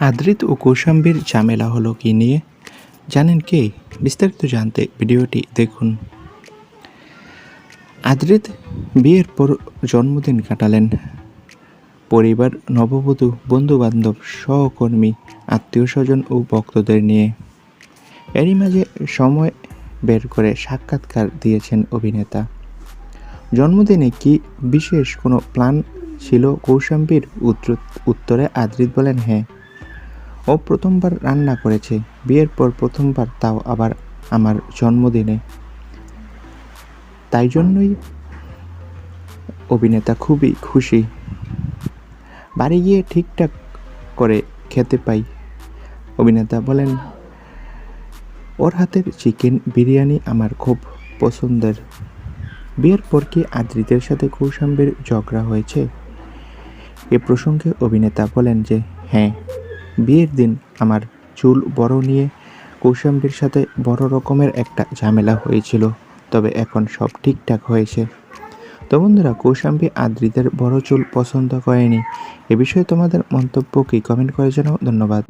আদ্রিত ও কৌশাম্বীর ঝামেলা হলো কি নিয়ে? জানেন কে? বিস্তারিত জানতে ভিডিওটি দেখুন। আদ্রিত বিয়ের পর জন্মদিন কাটালেন। পরিবার, নববধূ, বন্ধুবান্ধব, সহকর্মী আত্মীয় স্বজন ও ভক্তদের নিয়ে। এরই মাঝে সময় বের করে সাক্ষাৎকার দিয়েছেন অভিনেতা। জন্মদিনে কি বিশেষ কোনো প্ল্যান ছিল কৌশাম্বীর? উত্তর- উত্তরে আদ্রিত বলেন হ্যাঁ। ও প্রথমবার রান্না করেছে। বিয়ের পর প্রথমবার তাও আবার আমার জন্মদিনে। তাই জন্যই অভিনেতা খুবই খুশি। বাড়ি গিয়ে ঠিকঠাক করে খেতে পাই। অভিনেতা বলেন, ওর হাতের চিকেন বিরিয়ানি আমার খুব পছন্দের। বিয়ের পর কি আদ্রিতের সাথে কৌশাম্বের ঝগড়া হয়েছে? এ প্রসঙ্গে অভিনেতা বলেন যে হ্যাঁ বিয়ের দিন আমার চুল বড় নিয়ে কৌশাম্বীর সাথে বড় রকমের একটা ঝামেলা হয়েছিল, তবে এখন সব ঠিকঠাক হয়েছে। তো বন্ধুরা, কৌশাম্বী আদ্রিদের বড় চুল পছন্দ করেনি। এ বিষয়ে তোমাদের মন্তব্য কি? কমেন্ট করে জানাও। ধন্যবাদ।